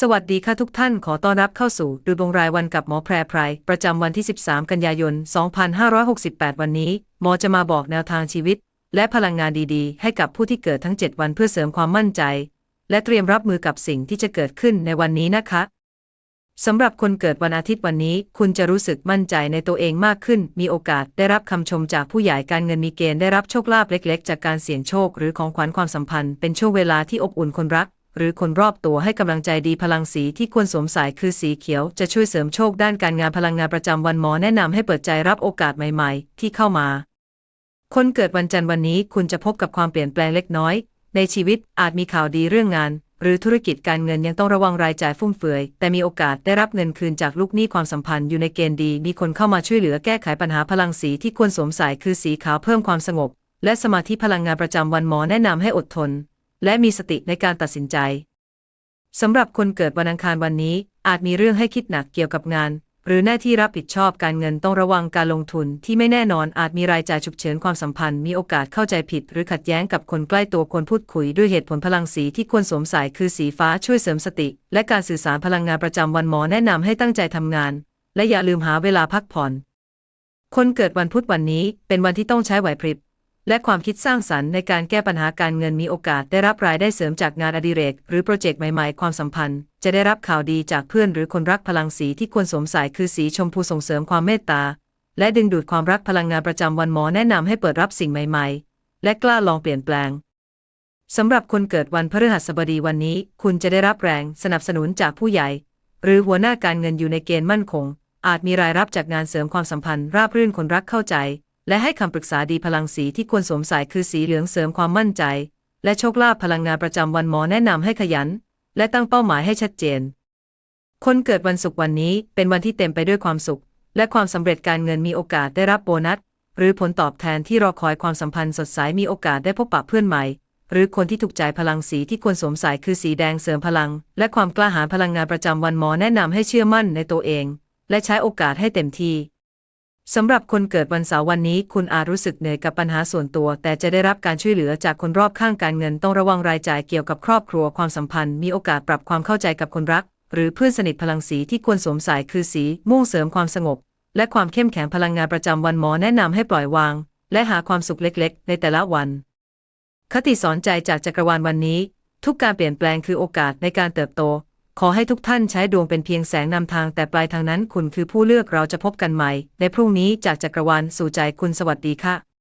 สวัสดีค่ะทุกท่านขอต้อนรับเข้าสู่ดูดวงรายวันกับหมอแพรไพรประจำวันที่ 13 กันยายน 2568 วันนี้ หมอจะมาบอกแนวทางชีวิต และพลังงานดีๆ ให้กับผู้ที่เกิดทั้ง 7 วันเพื่อเสริมความมั่นใจ และเตรียมรับมือกับสิ่งที่จะเกิดขึ้นในวันนี้นะคะสำหรับคนเกิดวันอาทิตย์วันนี้ คุณจะรู้สึกมั่นใจในตัวเองมากขึ้น มีโอกาสได้รับคำชมจากผู้ใหญ่การเงินมีเกณฑ์ได้รับโชคลาภเล็ก ๆ จากการเสี่ยงโชค หรือของขวัญความสัมพันธ์เป็นช่วงเวลาที่อบอุ่นคนรัก หรือคนรอบตัวให้กำลังใจดีพลังสีที่ควรสวมใส่คือสีเขียว จะช่วยเสริมโชคด้านการงานพลังงานประจำวันหมอแนะนำให้เปิดใจรับโอกาสใหม่ ๆ ที่เข้ามา คนเกิดวันจันทร์วันนี้คุณจะพบกับความเปลี่ยนแปลงเล็กน้อย ในชีวิตอาจมีข่าวดีเรื่องงาน หรือธุรกิจการเงินยังต้องระวังรายจ่ายฟุ่มเฟือย แต่มีโอกาสได้รับเงินคืนจากลูกหนี้ความสัมพันธ์อยู่ในเกณฑ์ดี มีคนเข้ามาช่วยเหลือแก้ไขปัญหาพลังสีที่ควรสวมใส่คือสีขาวเพิ่มความสงบ และสมาธิพลังงานประจำวันหมอแนะนำให้อดทน และมีสติในการตัดสินใจสำหรับคนเกิดวันอังคารวันนี้ อาจมีเรื่องให้คิดหนักเกี่ยวกับงาน หรือหน้าที่รับผิดชอบการเงินต้องระวังการลงทุนที่ไม่แน่นอนอาจมีรายจ่ายฉุกเฉินความสัมพันธ์มีโอกาสเข้าใจผิด หรือขัดแย้งกับคนใกล้ตัวควรพูดคุยด้วยเหตุผลพลังสีที่ควรสวมใส่คือสีฟ้าช่วยเสริมสติ และการสื่อสารพลังงานประจำวันหมอแนะนำให้ตั้งใจทำงาน และอย่าลืมหาเวลาพักผ่อน คนเกิดวันพุธวันนี้เป็นวันที่ต้องใช้ไหวพริบ และความคิดสร้างสรรค์ในการแก้ปัญหาการเงินมีโอกาสได้รับรายได้เสริมจากงานอดิเรก หรือโปรเจกต์ใหม่ๆ ความสัมพันธ์ จะได้รับข่าวดีจากเพื่อนหรือคนรักพลังสีที่ควรสวมใส่คือสีชมพูส่งเสริมความเมตตา และดึงดูดความรักพลังงานประจำวันหมอแนะนำให้เปิดรับสิ่งใหม่ๆ และกล้าลองเปลี่ยนแปลงสำหรับคนเกิดวันพฤหัสบดีวันนี้ คุณจะได้รับแรงสนับสนุนจากผู้ใหญ่ หรือหัวหน้าการเงินอยู่ในเกณฑ์มั่นคง อาจมีรายรับจากงานเสริมความสัมพันธ์ ราบรื่นคนรักเข้าใจ และให้คำปรึกษาดีพลังสีที่ควรสวมใส่คือสีเหลืองเสริมความมั่นใจ และโชคลาภพลังงานประจำวันหมอแนะนำให้ขยัน และตั้งเป้าหมายให้ชัดเจน คนเกิดวันศุกร์วันนี้เป็นวันที่เต็มไปด้วยความสุข และความสำเร็จการเงินมีโอกาสได้รับโบนัส หรือผลตอบแทนที่รอคอยความสัมพันธ์สดใสมีโอกาสได้พบปะเพื่อนใหม่ หรือคนที่ถูกใจพลังสีที่ควรสวมใส่คือสีแดงเสริมพลัง และความกล้าหาญพลังงานประจำวันหมอแนะนำให้เชื่อมั่นในตัวเอง และใช้โอกาสให้เต็มที่ สำหรับคนเกิดวันเสาร์วันนี้ คุณอาจรู้สึกเหนื่อยกับปัญหาส่วนตัว แต่จะได้รับการช่วยเหลือจากคนรอบข้างการเงินต้องระวังรายจ่ายเกี่ยวกับครอบครัวความสัมพันธ์ มีโอกาสปรับความเข้าใจกับคนรัก หรือเพื่อนสนิทพลังสีที่ควรสวมใส่คือสีม่วงเสริมความสงบ และความเข้มแข็งพลังงานประจำวันหมอแนะนำให้ปล่อยวาง และหาความสุขเล็กๆ ในแต่ละวัน คติสอนใจจากจักรวาลวันนี้ ทุกการเปลี่ยนแปลงคือโอกาสในการเติบโต ขอให้ทุกท่านใช้ดวงเป็นเพียงแสงนำทางแต่ปลายทางนั้นคุณคือผู้เลือกเราจะพบกันใหม่ ในพรุ่งนี้จากจักรวาลสู่ใจคุณสวัสดีค่ะ